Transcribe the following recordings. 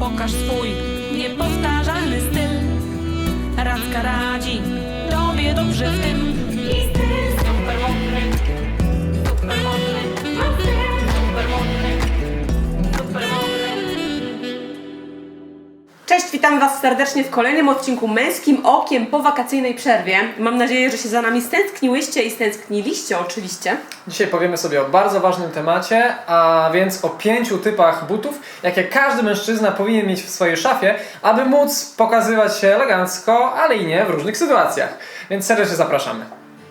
Pokaż swój niepowtarzalny styl. Radzka radzi tobie dobrze w tym. Cześć, witam Was serdecznie w kolejnym odcinku Męskim Okiem po wakacyjnej przerwie. Mam nadzieję, że się za nami stęskniłyście i stęskniliście oczywiście. Dzisiaj powiemy sobie o bardzo ważnym temacie, a więc o pięciu typach butów, jakie każdy mężczyzna powinien mieć w swojej szafie, aby móc pokazywać się elegancko, ale i nie w różnych sytuacjach. Więc serdecznie zapraszamy.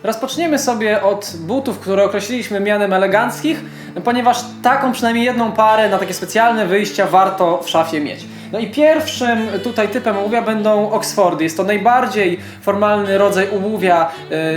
Rozpoczniemy sobie od butów, które określiliśmy mianem eleganckich, ponieważ taką przynajmniej jedną parę na takie specjalne wyjścia warto w szafie mieć. No i pierwszym tutaj typem obuwia będą Oxfordy. Jest to najbardziej formalny rodzaj obuwia,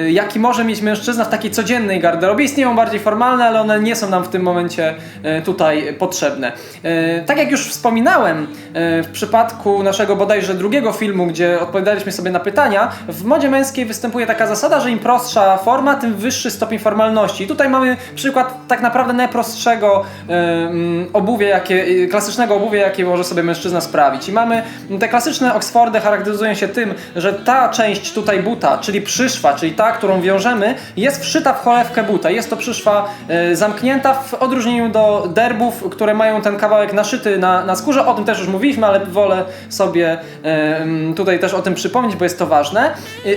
y, jaki może mieć mężczyzna w takiej codziennej garderobie. Istnieją bardziej formalne, ale one nie są nam w tym momencie y, tutaj potrzebne. Y, Tak jak już wspominałem w przypadku naszego bodajże drugiego filmu, gdzie odpowiadaliśmy sobie na pytania, w modzie męskiej występuje taka zasada, że im prostsza forma, tym wyższy stopień formalności. I tutaj mamy przykład tak naprawdę najprostszego y, mm, obuwia, jakie, y, klasycznego obuwia, jakie może sobie mężczyzna sprawić. I mamy te klasyczne Oxfordy charakteryzują się tym, że ta część tutaj buta, czyli przyszwa, czyli ta, którą wiążemy, jest wszyta w cholewkę buta. Jest to przyszwa y, zamknięta w odróżnieniu do derbów, które mają ten kawałek naszyty na, na skórze. O tym też już mówiliśmy, ale wolę sobie mm, tutaj też o tym przypomnieć, bo jest to ważne.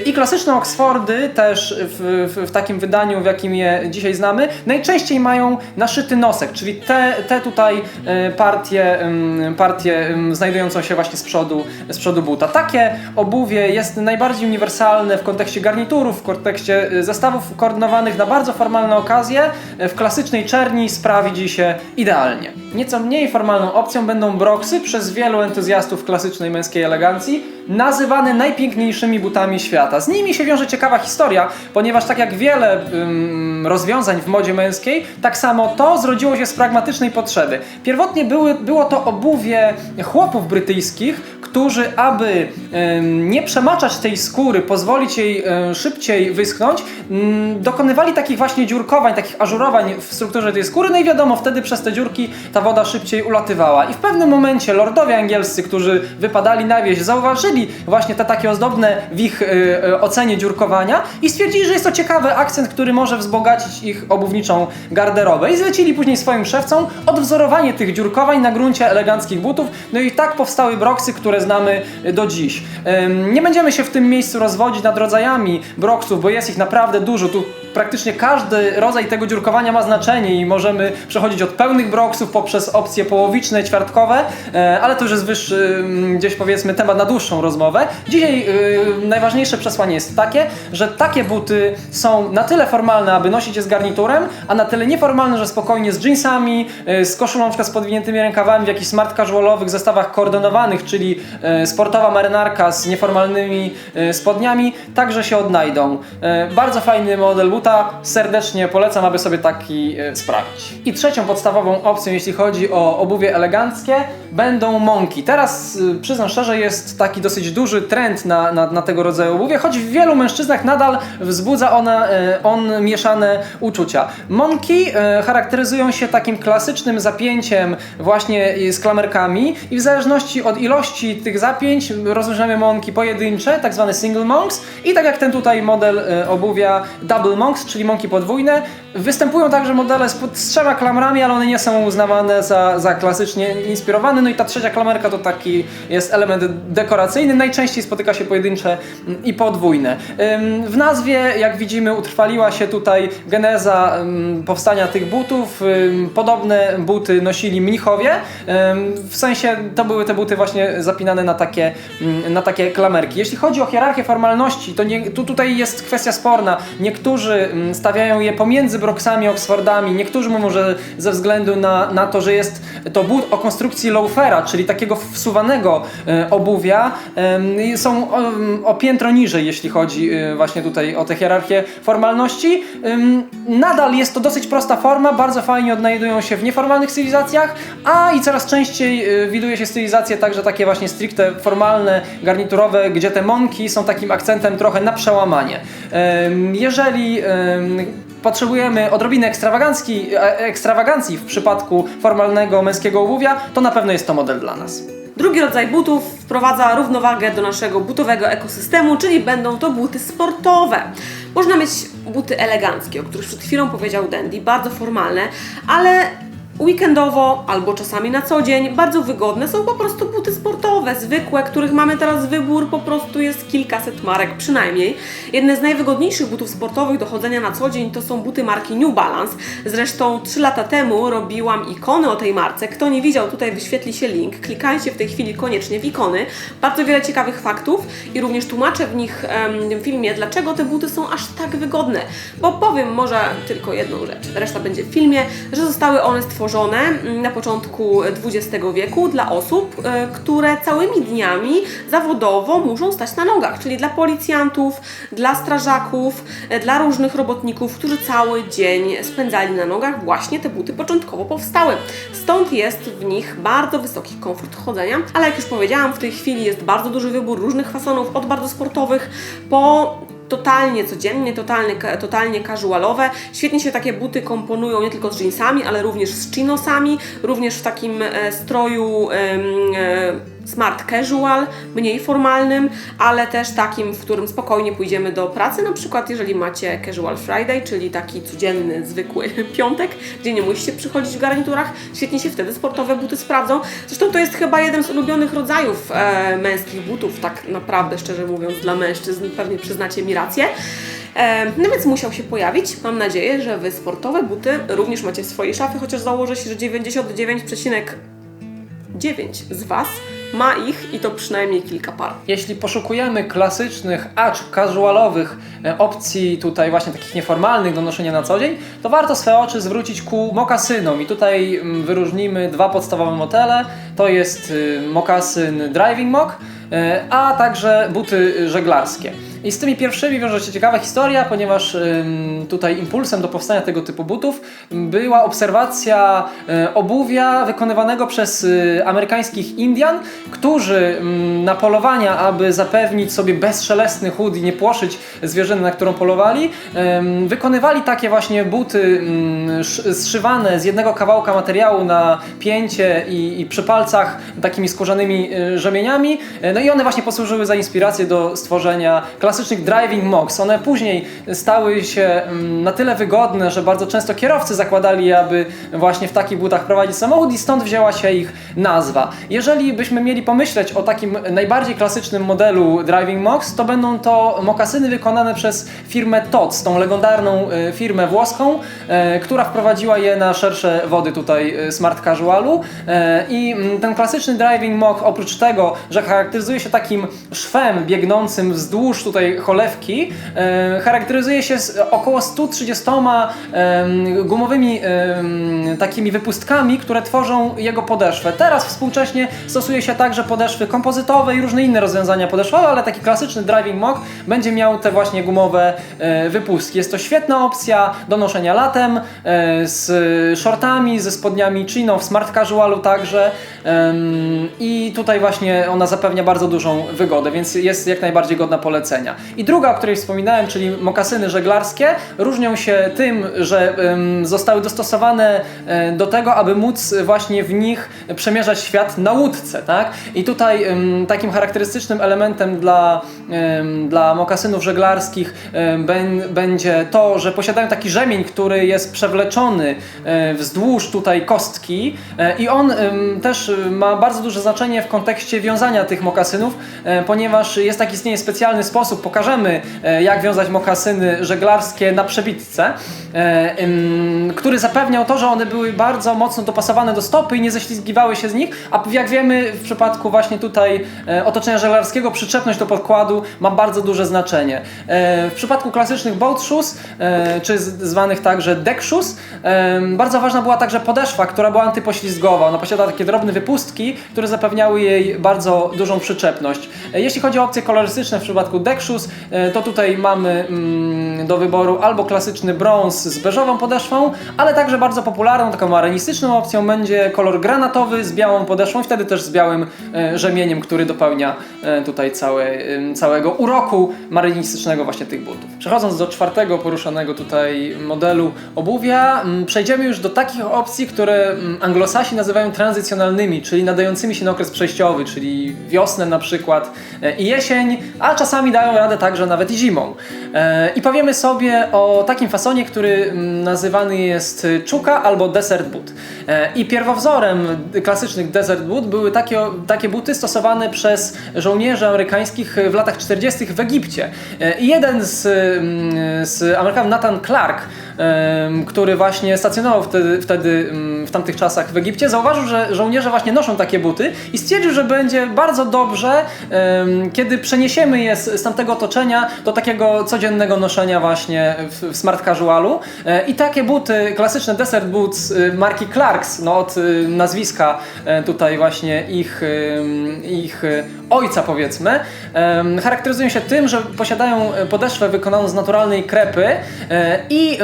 I klasyczne Oxfordy też w, w, w takim wydaniu, w jakim je dzisiaj znamy, najczęściej mają naszyty nosek, czyli te, te tutaj y, partie, partie znajdującą się właśnie z przodu, z przodu buta. Takie obuwie jest najbardziej uniwersalne w kontekście garniturów, w kontekście y, zestawów koordynowanych na bardzo formalne okazje. Y, W klasycznej czerni sprawdzi się idealnie. Nieco mniej formalną opcją będą broksy przez wielu entuzjastów klasycznej męskiej elegancji, nazywane najpiękniejszymi butami świata. Z nimi się wiąże ciekawa historia, ponieważ tak jak wiele ym, rozwiązań w modzie męskiej, tak samo to zrodziło się z pragmatycznej potrzeby. Pierwotnie były, było to obuwie chłopów brytyjskich, którzy, aby nie przemaczać tej skóry, pozwolić jej y, szybciej wyschnąć, ym, dokonywali takich właśnie dziurkowań, takich ażurowań w strukturze tej skóry, no i wiadomo, wtedy przez te dziurki ta woda szybciej ulatywała. I w pewnym momencie lordowie angielscy, którzy wypadali na wieś, zauważyli właśnie te takie ozdobne w ich y, y, ocenie dziurkowania i stwierdzili, że jest to ciekawy akcent, który może wzbogacić ich obuwniczą garderobę. I zlecili później swoim szewcom odwzorowanie tych dziurkowań na gruncie eleganckich butów. No i tak powstały broksy, które znamy do dziś. Nie będziemy się w tym miejscu rozwodzić nad rodzajami broksów, bo jest ich naprawdę dużo. Tu praktycznie każdy rodzaj tego dziurkowania ma znaczenie i możemy przechodzić od pełnych broksów poprzez opcje połowiczne, ćwiartkowe, e, ale to już jest wyższy, mm, gdzieś powiedzmy, temat na dłuższą rozmowę. Dzisiaj y, najważniejsze przesłanie jest takie, że takie buty są na tyle formalne, aby nosić je z garniturem, a na tyle nieformalne, że spokojnie z jeansami, y, z koszulą z podwiniętymi rękawami w jakichś smart casualowych zestawach koordynowanych, czyli y, sportowa marynarka z nieformalnymi spodniami, także się odnajdą. Bardzo fajny model serdecznie polecam, aby sobie taki y, sprawić. I trzecią podstawową opcją, jeśli chodzi o obuwie eleganckie, będą monki. Teraz y, przyznam szczerze, jest taki dosyć duży trend na, na, na tego rodzaju obuwie, choć w wielu mężczyznach nadal wzbudza ona, y, on mieszane uczucia. Monki y, charakteryzują się takim klasycznym zapięciem właśnie z klamerkami i w zależności od ilości tych zapięć rozróżniamy monki pojedyncze, tak zwane single monks i tak jak ten tutaj model obuwia double monks, czyli monki podwójne. Występują także modele z, trzema klamrami, ale one nie są uznawane za, za klasycznie inspirowane. No i ta trzecia klamerka to taki jest element dekoracyjny. Najczęściej spotyka się pojedyncze i podwójne. W nazwie, jak widzimy, utrwaliła się tutaj geneza powstania tych butów. Podobne buty nosili mnichowie. W sensie to były te buty właśnie zapinane na takie, na takie klamerki. Jeśli chodzi o hierarchię formalności, to nie, tu, tutaj jest kwestia sporna. Niektórzy stawiają je pomiędzy broksami, oxfordami, niektórzy mówią, że ze względu na, na to, że jest to but o konstrukcji loafera, czyli takiego wsuwanego e, obuwia, są o, o piętro niżej, jeśli chodzi e, właśnie tutaj o tę hierarchię formalności. Nadal jest to dosyć prosta forma, bardzo fajnie odnajdują się w nieformalnych stylizacjach, a i coraz częściej e, widuje się stylizacje także takie właśnie stricte formalne, garniturowe, gdzie te monki są takim akcentem trochę na przełamanie. Jeżeli potrzebujemy odrobiny ekstrawagancji, e, ekstrawagancji w przypadku formalnego męskiego obuwia, to na pewno jest to model dla nas. Drugi rodzaj butów wprowadza równowagę do naszego butowego ekosystemu, czyli będą to buty sportowe. Można mieć buty eleganckie, o których przed chwilą powiedział Dandy, bardzo formalne, ale weekendowo albo czasami na co dzień bardzo wygodne są po prostu buty sportowe, zwykłe, których mamy teraz wybór, po prostu jest kilkaset marek przynajmniej. Jedne z najwygodniejszych butów sportowych do chodzenia na co dzień to są buty marki New Balance. Zresztą 3 lata temu robiłam ikony o tej marce. Kto nie widział, tutaj wyświetli się link. Klikajcie w tej chwili koniecznie w ikony. Bardzo wiele ciekawych faktów i również tłumaczę w nich w tym filmie, dlaczego te buty są aż tak wygodne. Bo powiem może tylko jedną rzecz, reszta będzie w filmie, że zostały one stworzone mm, na początku XX wieku dla osób, e, które całymi dniami zawodowo muszą stać na nogach, czyli dla policjantów, dla strażaków, e, dla różnych robotników, którzy cały dzień spędzali na nogach, właśnie te buty początkowo powstały. Stąd jest w nich bardzo wysoki komfort chodzenia, ale jak już powiedziałam, w tej chwili jest bardzo duży wybór różnych fasonów, od bardzo sportowych. Po totalnie codziennie, totalnie, totalnie casualowe. Świetnie się takie buty komponują nie tylko z jeansami, ale również z chinosami, również w takim e, stroju e, smart casual, mniej formalnym, ale też takim, w którym spokojnie pójdziemy do pracy, na przykład jeżeli macie casual Friday, czyli taki codzienny, zwykły piątek, gdzie nie musicie przychodzić w garniturach, świetnie się wtedy sportowe buty sprawdzą. Zresztą to jest chyba jeden z ulubionych rodzajów e, męskich butów, tak naprawdę, szczerze mówiąc, dla mężczyzn, pewnie przyznacie mi rację. E, No więc musiał się pojawić. Mam nadzieję, że Wy sportowe buty również macie w swojej szafie, chociaż założę się, że 99,9 z Was ma ich i to przynajmniej kilka par. Jeśli poszukujemy klasycznych, acz casualowych e, opcji tutaj właśnie takich nieformalnych do noszenia na co dzień, to warto swoje oczy zwrócić ku mokasynom i tutaj mm, wyróżnimy dwa podstawowe modele. To jest y, mokasyn Driving Mock, e, a także buty żeglarskie. I z tymi pierwszymi wiąże się ciekawa historia, ponieważ tutaj impulsem do powstania tego typu butów była obserwacja y, obuwia wykonywanego przez y, amerykańskich Indian, którzy na polowania, aby zapewnić sobie bezszelestny chód i nie płoszyć zwierzyny, na którą polowali, wykonywali takie właśnie buty zszywane z jednego kawałka materiału na pięcie i, przy palcach takimi skórzanymi y, rzemieniami. Y, No i one właśnie posłużyły za inspirację do stworzenia klasycznych driving mocks. One później stały się mm, na tyle wygodne, że bardzo często kierowcy zakładali aby właśnie w takich butach prowadzić samochód i stąd wzięła się ich nazwa. Jeżeli byśmy mieli pomyśleć o takim najbardziej klasycznym modelu driving mocks, to będą to mokasyny wykonane przez firmę TOTS, tą legendarną y, firmę włoską, y, która wprowadziła je na szersze wody tutaj y, smart casualu i mm, ten klasyczny driving mock oprócz tego, że charakteryzuje się takim szwem biegnącym wzdłuż tutaj cholewki, y, charakteryzuje się około 130 em, gumowymi takimi wypustkami, które tworzą jego podeszwę. Teraz współcześnie stosuje się także podeszwy kompozytowe i różne inne rozwiązania podeszwowe, ale taki klasyczny driving mock będzie miał te właśnie gumowe e, wypustki. Jest to świetna opcja do noszenia latem, e, z shortami, ze spodniami chino, w smart casualu także i tutaj właśnie ona zapewnia bardzo dużą wygodę, więc jest jak najbardziej godna polecenia. I druga, o której wspominałem, czyli mokasyny żeglarskie, różnią się tym, że zostały dostosowane e, do tego, aby móc właśnie w nich przemierzać świat na łódce, tak? I tutaj takim charakterystycznym elementem dla, dla mokasynów żeglarskich będzie to, że posiadają taki rzemień, który jest przewleczony e, wzdłuż tutaj kostki e, i on też ma bardzo duże znaczenie w kontekście wiązania tych mokasynów, ponieważ jest taki istnieje specjalny sposób, pokażemy e, jak wiązać mokasyny żeglarskie na przebitce, e, który zapewniał to, że one były bardzo mocno dopasowane do stopy i nie ześlizgiwały się z nich, a jak wiemy w przypadku właśnie tutaj e, otoczenia żeglarskiego przyczepność do podkładu ma bardzo duże znaczenie. W przypadku klasycznych boat shoes, czy zwanych także deck shoes, bardzo ważna była także podeszwa, która była antypoślizgowa. Ona posiadała takie drobne wypustki, które zapewniały jej bardzo dużą przyczepność. Jeśli chodzi o opcje kolorystyczne w przypadku deck shoes, e, to tutaj mamy mm, do wyboru albo klasyczny brąz z beżową podeszwą, ale także bardzo popularną, taką marenistyczną opcją będzie kolor granatowy z białą podeszwą wtedy też z białym e, rzemieniem, który dopełnia e, tutaj całe, całego uroku marynistycznego właśnie tych butów. Przechodząc do czwartego poruszanego tutaj modelu obuwia, mm, przejdziemy już do takich opcji, które mm, anglosasi nazywają tranzycjonalnymi, czyli nadającymi się na okres przejściowy, czyli wiosnę na przykład i jesień, a czasami dają radę także nawet i zimą. E, I powiemy sobie o takim fasonie, który mm, nazywany jest czuka albo desert boot. E, I pierwowzorem klasycznych desert boot były takie, takie buty stosowane przez żołnierzy amerykańskich w latach 40. w Egipcie. E, I jeden z, mm, z Amerykanów, Nathan Clark, który właśnie stacjonował wtedy, wtedy mm, w tamtych czasach w Egipcie, zauważył, że żołnierze właśnie noszą takie buty i stwierdził, że będzie bardzo dobrze, kiedy przeniesiemy je z tamtego otoczenia do takiego codziennego noszenia właśnie w, w smart casualu. E, I takie buty, klasyczne desert boots y, marki Clarks, no od y, nazwiska e, tutaj właśnie ich, ich ojca powiedzmy, charakteryzują się tym, że posiadają podeszwę wykonaną z naturalnej krepy e, i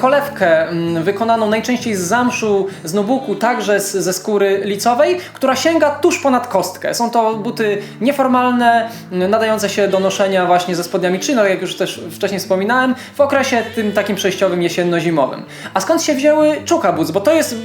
cholewkę wykonaną najczęściej z zamszu, z nubuku, także z, ze skóry licowej, która sięga tuż ponad kostkę. Są to buty nieformalne, nadające się do noszenia właśnie ze spodniami chino, jak już też wcześniej wspominałem, w okresie tym takim przejściowym jesienno-zimowym. A skąd się wzięły czuka boots? Bo to jest,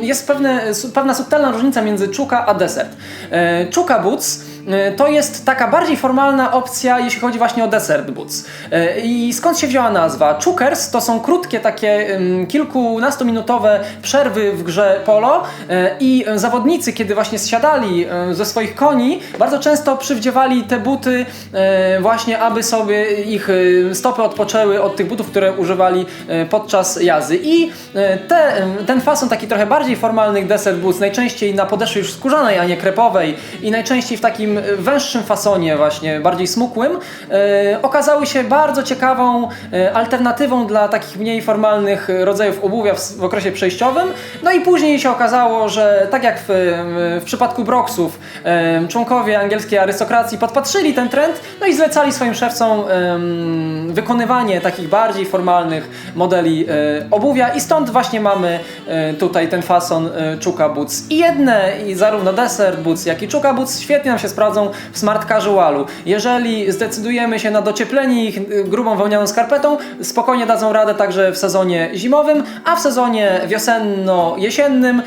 jest pewne, pewna subtelna różnica między czuka a desert. E, Czuka boots e, to jest taka bardziej formalna opcja, jeśli chodzi właśnie o desert boots. E, I skąd się wzięła nazwa? Chukers to są krótkie takie kilkunastominutowe przerwy w grze polo e, i e, zawodnicy, kiedy właśnie zsiadali e, ze swoich koni, bardzo często przywdziewali te buty e, właśnie, aby sobie ich e, stopy odpoczęły od tych butów, które używali e, podczas jazdy. I e, te, ten fason taki trochę bardziej formalnych desert boots, najczęściej na podeszwie już skórzanej, a nie krepowej i najczęściej w takim e, węższym fasonie właśnie, bardziej smukłym, e, okazały się bardzo ciekawą e, alternatywą dla takich mniej formalnych rodzajów obuwia w, okresie przejściowym. No i później się okazało, że tak jak w, w przypadku Broxów, e, członkowie angielskiej arystokracji podpatrzyli ten trend, no i zlecali swoim szewcom wykonywanie takich bardziej formalnych modeli e, obuwia i stąd właśnie mamy e, tutaj ten fason e, Czuka Boots. I jedne, i zarówno Desert Boots, jak i Czuka Boots świetnie nam się sprawdzą w smart casualu. Jeżeli zdecydujemy się na docieplenie ich grubą wełnianą skarpetą, spokojnie dadzą radę także w sezonie zimowym, a w sezonie wiosenno-jesiennym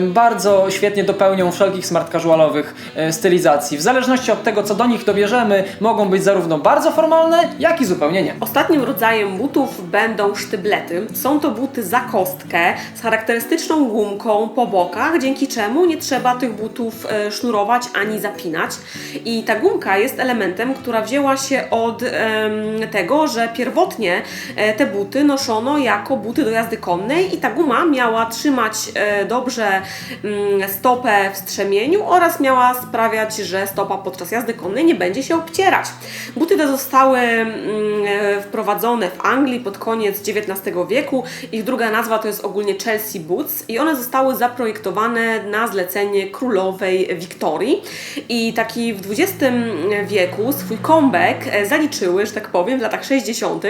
bardzo świetnie dopełnią wszelkich smart casualowych stylizacji. W zależności od tego, co do nich dobierzemy, mogą być zarówno bardzo formalne, jak i zupełnie nie. Ostatnim rodzajem butów będą sztyblety. Są to buty za kostkę z charakterystyczną gumką po bokach, dzięki czemu nie trzeba tych butów e, sznurować ani zapinać. I ta gumka jest elementem, która wzięła się od tego, że pierwotnie e, te buty noszono jako buty do jazdy konnej i ta guma miała trzymać e, dobrze mm, stopę w strzemieniu oraz miała sprawiać, że stopa podczas jazdy konnej nie będzie się obcierać. Buty te zostały mm, wprowadzone w Anglii pod koniec XIX wieku. Ich druga nazwa to jest ogólnie Chelsea Boots i one zostały zaprojektowane na zlecenie królowej Wiktorii. I taki w XX wieku swój comeback e, zaliczyły, że tak powiem, w latach 60.,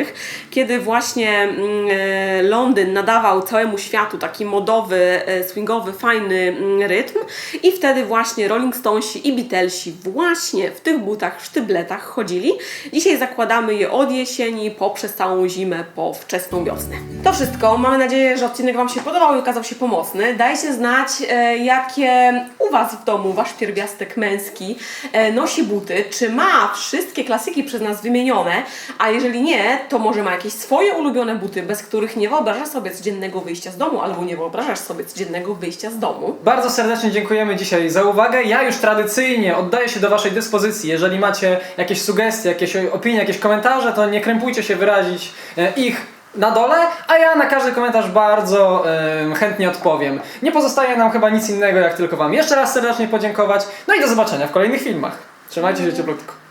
kiedy właśnie mm, e, Londyn nadawał całemu światu taki modowy, e, swingowy, fajny mm, rytm i wtedy właśnie Rolling Stonesi i Beatlesi właśnie w tych butach, w sztybletach chodzili. Dzisiaj zakładamy je od jesieni poprzez całą zimę po wczesną wiosnę. To wszystko. Mamy nadzieję, że odcinek Wam się podobał i okazał się pomocny. Dajcie znać, e, jakie u Was w domu Wasz pierwiastek męski e, nosi buty, czy ma wszystkie klasyki przez nas wymienione, a jeżeli nie, to może ma jakieś swoje ulubione buty, bez których nie wyobrażasz sobie codziennego wyjścia z domu, albo nie wyobrażasz sobie codziennego wyjścia z domu. Bardzo serdecznie dziękujemy dzisiaj za uwagę. Ja już tradycyjnie oddaję się do Waszej dyspozycji. Jeżeli macie jakieś sugestie, jakieś opinie, jakieś komentarze, to nie krępujcie się wyrazić e, ich na dole, a ja na każdy komentarz bardzo e, chętnie odpowiem. Nie pozostaje nam chyba nic innego, jak tylko Wam jeszcze raz serdecznie podziękować. No i do zobaczenia w kolejnych filmach. Trzymajcie się cieplutko.